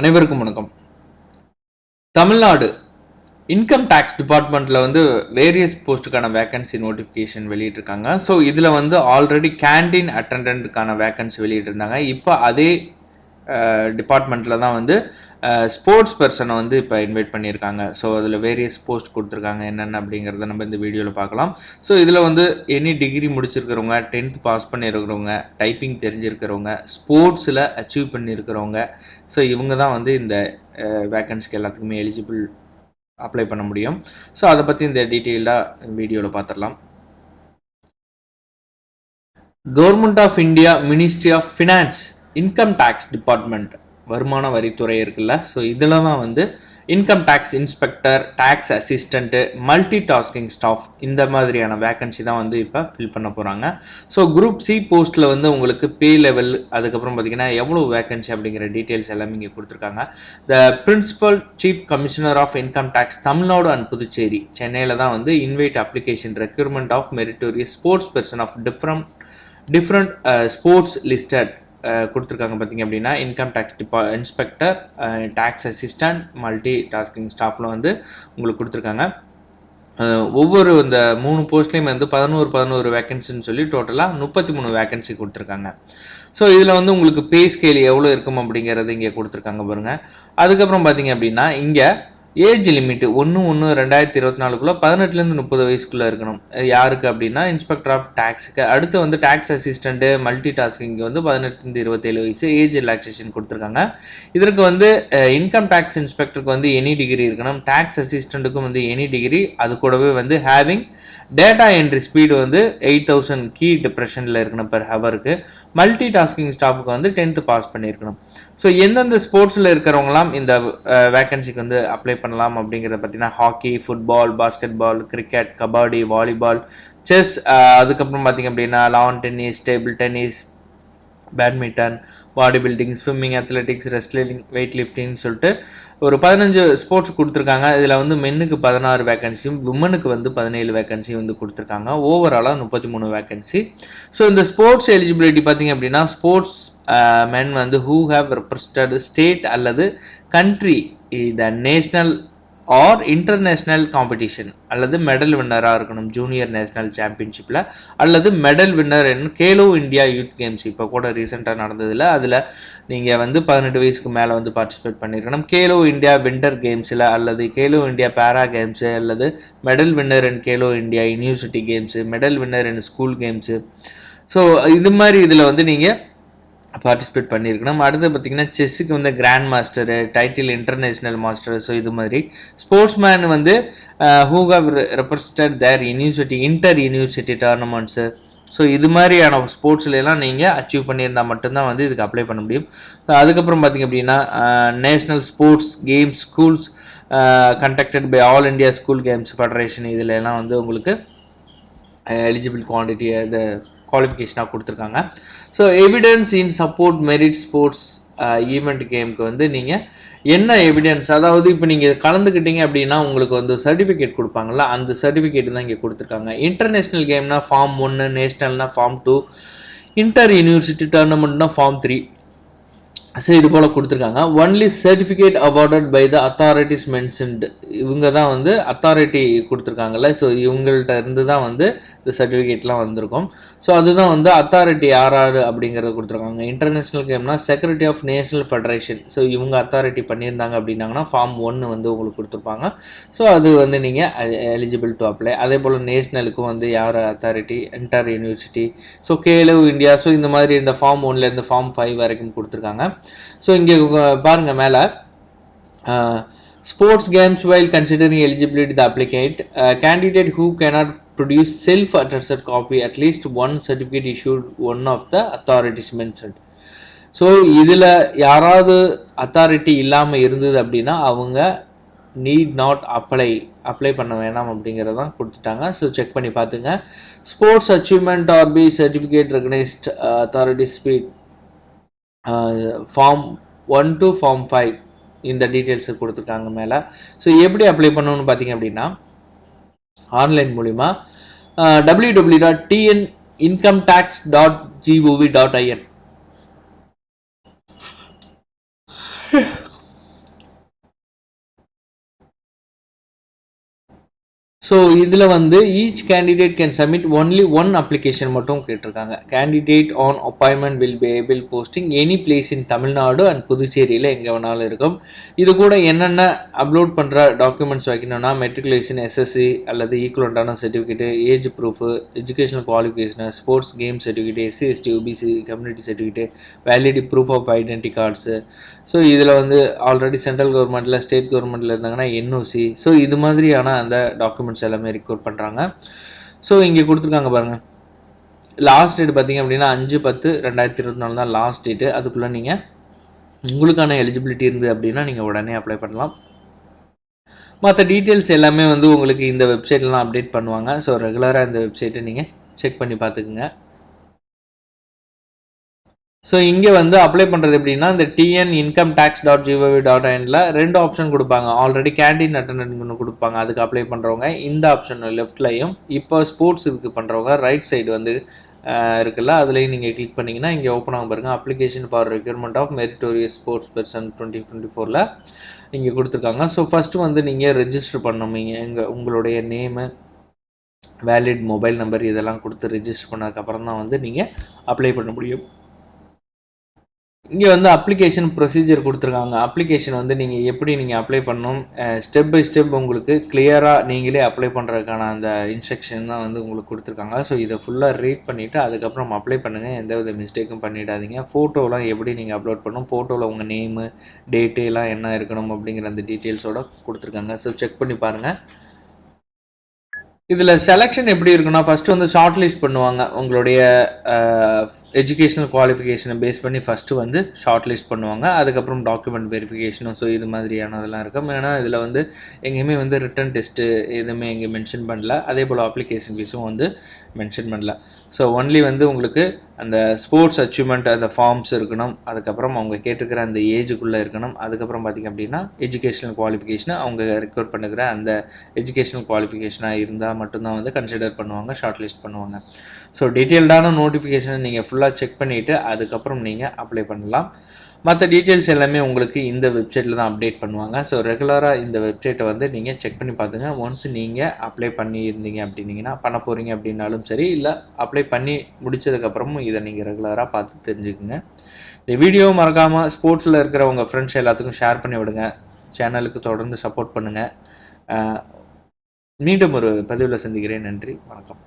அனைவருக்கும் வணக்கம். Tamil Nadu income tax டிபார்ட்மெண்ட்டில் வந்து வேரியஸ் போஸ்ட்டுக்கான வேகன்சி நோட்டிஃபிகேஷன் வெளியிட்டிருக்காங்க. ஸோ இதில் வந்து ஆல்ரெடி கேண்டீன் அட்டண்டன்ட்டுக்கான வேகன்சி வெளியிட்டிருந்தாங்க. இப்போ அதே டிபார்ட்மெண்ட்டில் தான் வந்து ஸ்போர்ட்ஸ் பர்சனை வந்து இப்போ இன்வைட் பண்ணியிருக்காங்க. ஸோ அதில் வேரியஸ் போஸ்ட் கொடுத்துருக்காங்க. என்னென்ன அப்படிங்கிறத நம்ம இந்த வீடியோவில் பார்க்கலாம். ஸோ இதில் வந்து எனி டிகிரி முடிச்சிருக்கிறவங்க டென்த் பாஸ் பண்ணியிருக்கிறவங்க டைப்பிங் தெரிஞ்சிருக்கிறவங்க ஸ்போர்ட்ஸில் அச்சீவ் பண்ணியிருக்கிறவங்க ஸோ இவங்க தான் வந்து இந்த வேக்கன்ஸிக்கு எல்லாத்துக்குமே எலிஜிபிள் அப்ளை பண்ண முடியும். ஸோ அதை பற்றி இந்த டீட்டெயிலாக வீடியோவில் பார்த்துடலாம். Government of India ministry of finance income tax department வருமான வரித்துறை இருக்குல்ல. ஸோ இதில் தான் வந்து income tax inspector tax assistant multi tasking staff இந்த மாதிரியான வேகன்சி தான் வந்து இப்போ ஃபில் பண்ண போகிறாங்க ஸோ குரூப் சி போஸ்ட்டில் வந்து உங்களுக்கு பே லெவல் அதுக்கப்புறம் பார்த்தீங்கன்னா எவ்வளோ வேகன்சி அப்படிங்கிற டீட்டெயில்ஸ் எல்லாமே இங்கே கொடுத்துருக்காங்க. The principal chief commissioner of income tax Tamil Nadu and Puducherry சென்னையில் தான் வந்து invite application recruitment of meritorious sports person of different different sports listed கொடுத்துருக்காங்க பார்த்தீங்க அப்படின்னா இன்கம் டேக்ஸ் டிபா inspector tax assistant multi tasking ஸ்டாஃப்லாம் வந்து உங்களுக்கு கொடுத்துருக்காங்க. ஒவ்வொரு இந்த மூணு போஸ்ட்லேயும் வந்து பதினோரு பதினோரு வேக்கன்சின்னு சொல்லி டோட்டலாக முப்பத்தி மூணு வேக்கன்சி கொடுத்துருக்காங்க. ஸோ இதில் வந்து உங்களுக்கு பே ஸ்கேல் எவ்வளோ இருக்கும் அப்படிங்கிறது இங்கே கொடுத்துருக்காங்க பாருங்கள் அதுக்கப்புறம் பார்த்தீங்க அப்படின்னா இங்கே ஏஜ் லிமிட் ஒன்று ஒன்று ரெண்டாயிரத்தி இருபத்தி நாலுக்குள்ளே பதினெட்டுலேருந்து முப்பது வயசுக்குள்ளே இருக்கணும். யாருக்கு அப்படின்னா இன்ஸ்பெக்டர் ஆஃப் டேக்ஸுக்கு அடுத்து வந்து டேக்ஸ் அசிஸ்டண்ட்டு மல்டி டாஸ்கிங் வந்து பதினெட்டுலேருந்து இருபத்தேழு வயசு ஏஜ் ரிலாக்ஸேஷன் கொடுத்துருக்காங்க. இதற்கு வந்து இன்கம் டேக்ஸ் இன்ஸ்பெக்டருக்கு வந்து எனி டிகிரி இருக்கணும். டேக்ஸ் அசிஸ்டண்ட்டுக்கும் வந்து எனி டிகிரி அது கூடவே வந்து ஹேவிங் டேட்டா என்ட்ரி ஸ்பீடு வந்து எயிட் தௌசண்ட் கீ டிப்ரெஷனில் இருக்கணும் பெர் ஹவருக்கு மல்டி டாஸ்கிங் ஸ்டாஃபுக்கு வந்து டென்த்து பாஸ் பண்ணியிருக்கணும். ஸோ எந்தெந்த ஸ்போர்ட்ஸில் இருக்கிறவங்களாம் இந்த வேக்கன்சிக்கு வந்து அப்ளை பண்ணலாம் அப்படிங்கிறத பார்த்தீங்கன்னா hockey football basket ball cricket kabaddi volleyball chess அதுக்கப்புறம் பார்த்தீங்க அப்படின்னா lawn tennis table tennis badminton body building swimming athletics wrestling weight லிஃப்டிங்னு சொல்லிட்டு ஒரு பதினஞ்சு ஸ்போர்ட்ஸ் கொடுத்துருக்காங்க. இதில் வந்து மென்னுக்கு பதினாறு வேகன்சியும் விமனுக்கு வந்து பதினேழு வேகன்சியும் வந்து கொடுத்துருக்காங்க. ஓவராலாக முப்பத்தி மூணு வேகன்சி ஸோ இந்த ஸ்போர்ட்ஸ் எலிஜிபிலிட்டி பார்த்தீங்க அப்படின்னா ஸ்போர்ட்ஸ் மென் வந்து ஹூ ஹேவ் ரெப்ரஸ்டட் ஸ்டேட் அல்லது country the national or international competition அல்லது மெடல் வின்னராக இருக்கணும் ஜூனியர் நேஷனல் சாம்பியன்ஷிப்பில் அல்லது மெடல் வின்னர் என்ன கேலோ இந்தியா யூத் கேம்ஸ் இப்போ கூட ரீசெண்டாக நடந்ததில் அதில் நீங்கள் வந்து பதினெட்டு வயசுக்கு மேலே வந்து பார்ட்டிசிபேட் பண்ணியிருக்கணும் கேலோ இந்தியா வின்டர் கேம்ஸில் அல்லது கேலோ இந்தியா பேரா கேம்ஸு அல்லது medal winner in Khelo India university games medal winner in school games so இது மாதிரி இதில் வந்து நீங்கள் பார்ட்டிசிபேட் பண்ணியிருக்கணும் அடுத்து பார்த்தீங்கன்னா செஸ்ஸுக்கு வந்து grand master title international master so இது மாதிரி. ஸ்போர்ட்ஸ் மேன் வந்து who have represented their university inter university tournaments so இது மாதிரியான ஸ்போர்ட்ஸ்லாம் நீங்கள் அச்சீவ் பண்ணியிருந்தால் மட்டும்தான் வந்து இதுக்கு அப்ளை பண்ண முடியும். அதுக்கப்புறம் பார்த்தீங்க அப்படின்னா national sports games schools conducted by all India school games federation இதில் எல்லாம் வந்து உங்களுக்கு எலிஜிபிள் குவான்டிட்டி இது குவாலிஃபிகேஷனாக கொடுத்துருக்காங்க. So evidence in support merit sports event கேமுக்கு வந்து நீங்கள் என்ன எவிடன்ஸ் அதாவது இப்போ நீங்கள் கலந்துக்கிட்டீங்க அப்படின்னா உங்களுக்கு வந்து சர்டிஃபிகேட் கொடுப்பாங்கல்ல அந்த சர்டிஃபிகேட் தான் இங்கே கொடுத்துருக்காங்க. இன்டர்நேஷ்னல் கேம்னா ஃபார்ம் ஒன்று நேஷ்னல்னா ஃபார்ம் டூ இன்டர் யூனிவர்சிட்டி டோர்னமெண்ட்னா ஃபார்ம் த்ரீ ஸோ இது போல் கொடுத்துருக்காங்க. Only certificate awarded by the authorities mentioned இவங்க தான் வந்து அத்தாரிட்டி கொடுத்துருக்காங்கல்ல. ஸோ இவங்கள்ட்ட இருந்து தான் வந்து இந்த சர்டிஃபிகேட்லாம் வந்திருக்கும். ஸோ அதுதான் வந்து அத்தாரிட்டி யார் யார் அப்படிங்கிறத கொடுத்துருக்காங்க. International கேம்னா secretary of national federation so இவங்க அத்தாரிட்டி பண்ணியிருந்தாங்க அப்படின்னாங்கன்னா ஃபார்ம் ஒன்று வந்து உங்களுக்கு கொடுத்துருப்பாங்க. ஸோ அது வந்து நீங்கள் எலிஜிபிள் டு அப்ளை அதே போல் நேஷ்னலுக்கும் வந்து யார் authority inter university so Khelo India so இந்த மாதிரி இந்த ஃபார்ம் ஒன்லேருந்து ஃபார்ம் ஃபைவ் வரைக்கும் கொடுத்துருக்காங்க. ஸோ இங்கே பாருங்க மேலே. Sports games while considering eligibility the applicant candidate who cannot produce self addressed copy at least one certificate issued one of the authorities mentioned so இதில் யாராவது அத்தாரிட்டி இல்லாமல் இருந்தது அப்படின்னா அவங்க நீட் நாட் அப்ளை அப்ளை பண்ண வேணாம் அப்படிங்கிறதான் கொடுத்துட்டாங்க. ஸோ செக் பண்ணி பார்த்துங்க. Sports achievement or be certificate recognised authority speed form one to form five இந்த டீட்டெயில்ஸ் கொடுத்துருக்காங்க மேலே. ஸோ எப்படி அப்ளை பண்ணணும்னு பார்த்தீங்க அப்படின்னா ஆன்லைன் மூலிமா W W dot TN income tax dot GOV dot IN so இதில் வந்து each candidate can submit only one application மட்டும் கேட்டிருக்காங்க. Candidate on appointment will be able posting any place in Tamil Nadu and புதுச்சேரியில் எங்கே வேணாலும் இருக்கும். இது கூட என்னென்ன அப்லோட் பண்ணுற டாக்குமெண்ட்ஸ் வைக்கணும்னா மெட்ரிகுலேஷன் எஸ்எஸ்சி அல்லது ஈக்குவலண்டான certificate age proof educational qualification sports game certificate SC ST OBC community certificate validity proof of identity cards so இதில் வந்து ஆல்ரெடி சென்ட்ரல் கவர்மெண்ட்டில் ஸ்டேட் கவர்மெண்ட்டில் இருந்தாங்கன்னா என்ஓசி ஸோ இது மாதிரியான அந்த டாக்குமெண்ட்ஸ் எல்லாமே ரெக்கார்ட் பண்ணுறாங்க ஸோ இங்கே கொடுத்துருக்காங்க பாருங்கள் லாஸ்ட் டேட் பார்த்தீங்க அப்படின்னா அஞ்சு பத்து ரெண்டாயிரத்தி இருபத்தி நாலு தான் லாஸ்ட் டேட்டு அதுக்குள்ளே நீங்கள் உங்களுக்கான எலிஜிபிலிட்டி இருந்து அப்படின்னா நீங்கள் உடனே அப்ளை பண்ணலாம். மற்ற டீட்டெயில்ஸ் எல்லாமே வந்து உங்களுக்கு இந்த வெப்சைட்லாம் அப்டேட் பண்ணுவாங்க. ஸோ ரெகுலராக இந்த வெப்சைட்டை நீங்கள் செக் பண்ணி பார்த்துக்குங்க. ஸோ இங்கே வந்து அப்ளை பண்ணுறது எப்படின்னா இந்த TN income tax dot GOV dot இனில் ரெண்டு ஆப்ஷன் கொடுப்பாங்க. ஆல்ரெடி கேண்டீன் அட்டண்டன்ட் ஒன்று கொடுப்பாங்க. அதுக்கு அப்ளை பண்ணுறவங்க இந்த ஆப்ஷன் லெஃப்ட்லையும் இப்போ ஸ்போர்ட்ஸ் இதுக்கு பண்ணுறவங்க ரைட் சைடு வந்து இருக்குல்ல அதுலேயும் நீங்கள் கிளிக் பண்ணிங்கன்னா இங்கே ஓப்பன் ஆகும் பாருங்கள் application for recruitment of meritorious sports person twenty twenty ஃபோரில் இங்கே கொடுத்துருக்காங்க. ஸோ ஃபஸ்ட்டு வந்து நீங்கள் ரெஜிஸ்டர் பண்ணணும். இங்கே உங்களுடைய நேமு வேலிட் மொபைல் நம்பர் இதெல்லாம் கொடுத்து ரெஜிஸ்டர் பண்ணதுக்கப்புறம் தான் வந்து நீங்கள் அப்ளை பண்ண முடியும். இங்கே வந்து அப்ளிகேஷன் ப்ரொசீஜர் கொடுத்துருக்காங்க. அப்ளிகேஷன் வந்து நீங்கள் எப்படி நீங்கள் அப்ளை பண்ணணும்? ஸ்டெப் பை ஸ்டெப் உங்களுக்கு கிளியராக நீங்களே அப்ளை பண்ணுறதுக்கான அந்த இன்ஸ்ட்ரக்ஷன் தான் வந்து உங்களுக்கு கொடுத்துருக்காங்க. ஸோ இதை ஃபுல்லாக ரீட் பண்ணிவிட்டு அதுக்கப்புறம் அப்ளை பண்ணுங்கள் எந்த வித மிஸ்டேக்கும் பண்ணிடாதீங்க. ஃபோட்டோலாம் எப்படி நீங்கள் அப்லோட் பண்ணணும்? ஃபோட்டோவில் உங்கள் நேமு டேட்டு எல்லாம் என்ன இருக்கணும்? அப்படிங்கிற அந்த டீட்டெயில்ஸோட கொடுத்துருக்காங்க. ஸோ செக் பண்ணி பாருங்கள் இதில் செலெக்ஷன் எப்படி இருக்குன்னா ஃபஸ்ட்டு வந்து ஷார்ட் லிஸ்ட் பண்ணுவாங்க. உங்களுடைய எஜுகேஷனல் குவாலிஃபிகேஷனை பேஸ் பண்ணி ஃபஸ்ட்டு வந்து ஷார்ட் லிஸ்ட் பண்ணுவாங்க. அதுக்கப்புறம் டாக்குமெண்ட் வெரிஃபிகேஷனும் ஸோ இது மாதிரியானதெல்லாம் இருக்கும். ஏன்னா இதில் வந்து எங்கேயுமே வந்து ரிட்டன் டெஸ்ட்டு எதுவுமே இங்கே மென்ஷன் பண்ணல. அதே போல் அப்ளிகேஷன் ஃபீஸும் வந்து மென்ஷன் பண்ணல. ஸோ ஒன்லி வந்து உங்களுக்கு அந்த ஸ்போர்ட்ஸ் அச்சீவ்மெண்ட் அந்த ஃபார்ம்ஸ் இருக்கணும். அதுக்கப்புறம் அவங்க கேட்டிருக்கிற அந்த ஏஜுக்குள்ளே இருக்கணும். அதுக்கப்புறம் பார்த்திங்க அப்படின்னா எஜுகேஷனல் குவாலிஃபிகேஷனை அவங்க ரெக்வயர் பண்ணுகிற அந்த எஜுகேஷனல் குவாலிஃபிகேஷனாக இருந்தால் மட்டும்தான் வந்து கன்சிடர் பண்ணுவாங்க ஷார்ட் லிஸ்ட் பண்ணுவாங்க ஸோ டீட்டெயில்டான நோட்டிஃபிகேஷனை நீங்கள் ஃபுல்லாக செக் பண்ணிவிட்டு அதுக்கப்புறம் நீங்கள் அப்ளை பண்ணலாம். மற்ற டீட்டெயில்ஸ் எல்லாமே உங்களுக்கு இந்த வெப்சைட்டில் தான் அப்டேட் பண்ணுவாங்க. ஸோ ரெகுலராக இந்த வெப்சைட்டை வந்து நீங்கள் செக் பண்ணி பார்த்துங்க ஒன்ஸ் நீங்கள் அப்ளை பண்ணியிருந்தீங்க அப்படின்னீங்கன்னா பண்ண போகிறீங்க அப்படின்னாலும் சரி இல்லை அப்ளை பண்ணி முடிச்சதுக்கப்புறமும் இதை நீங்கள் ரெகுலராக பார்த்து தெரிஞ்சுக்குங்க. இந்த வீடியோ மறக்காமல் ஸ்போர்ட்ஸில் இருக்கிற உங்கள் ஃப்ரெண்ட்ஸ் எல்லாத்துக்கும் ஷேர் பண்ணி விடுங்க. சேனலுக்கு தொடர்ந்து சப்போர்ட் பண்ணுங்கள் மீண்டும் ஒரு பதிவில் சந்திக்கிறேன். நன்றி. வணக்கம்.